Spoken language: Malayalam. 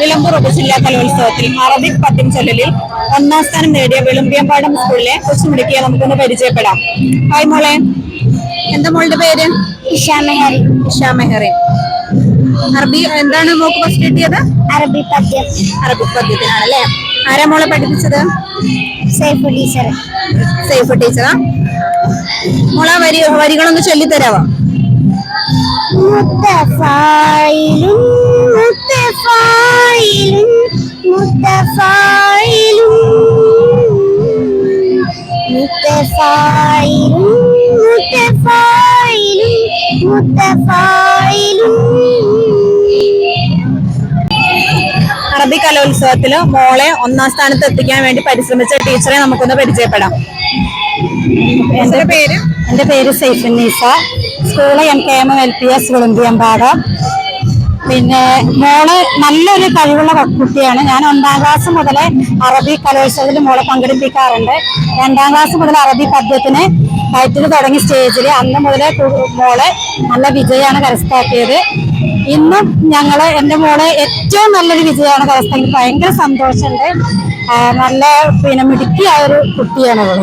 നിലമ്പൂർ ഉപജില്ലാ കലോത്സവത്തിൽ അറബിക് പദ്യം ചൊല്ലലിൽ ഒന്നാം സ്ഥാനം നേടിയ വെളുമ്പിയമ്പാടം സ്കൂളിലെ കൊച്ചുമിടുക്കിയെ നമുക്കൊന്ന് പരിചയപ്പെടാം. ഹായ് മോളെ. എന്താ മോളുടെ പേര്? ഇഷാ മെഹറി ഇഷാ മെഹറിൻ. അറബി എന്താണ് മോക്ക് ഫസ്റ്റ് കിട്ടിയത്? അറബി പദ്യം. അറബി പദ്യത്തിനാണല്ലേ? ആരാ മോളെ പഠിപ്പിച്ചത്? Safe teacher. സേഫ് ടീച്ചറാ? മോളെ വരി വരികളൊന്ന് ചൊല്ലിത്തരാവോ? മുത്തഫായിലും മുത്തഫായിലും മുത്തഫായിലും. മുത്തഫായിലും. അറബി കലോത്സവത്തിൽ മോളെ ഒന്നാം സ്ഥാനത്ത് എത്തിക്കാൻ വേണ്ടി പരിശ്രമിച്ച ടീച്ചറെ നമുക്കൊന്ന് പരിചയപ്പെടാം. എന്റെ പേര്? എന്റെ പേര് Saifunnisa school M K M L P S Vilumbiyampadam പിന്നെ മോൾ നല്ലൊരു കഴിവുള്ള കുട്ടിയാണ്. ഞാൻ ഒന്നാം ക്ലാസ് മുതലേ അറബി കലോത്സവത്തിൽ മോളെ പങ്കെടുപ്പിക്കാറുണ്ട്. രണ്ടാം ക്ലാസ് മുതൽ അറബി പദ്യത്തിന് കയറ്റിൽ തുടങ്ങി സ്റ്റേജിൽ അന്ന് മുതലേ മോളെ മോൾ നല്ല വിജയമാണ് കരസ്ഥമാക്കിയത്. ഇന്നും ഞങ്ങൾ എന്റെ മോളെ ഏറ്റവും നല്ലൊരു വിജയമാണ് കരസ്ഥമാക്കി ഭയങ്കര സന്തോഷമുണ്ട്. നല്ല പിന്നെ മിടുക്കിയായ ഒരു കുട്ടിയാണ് അവൾ.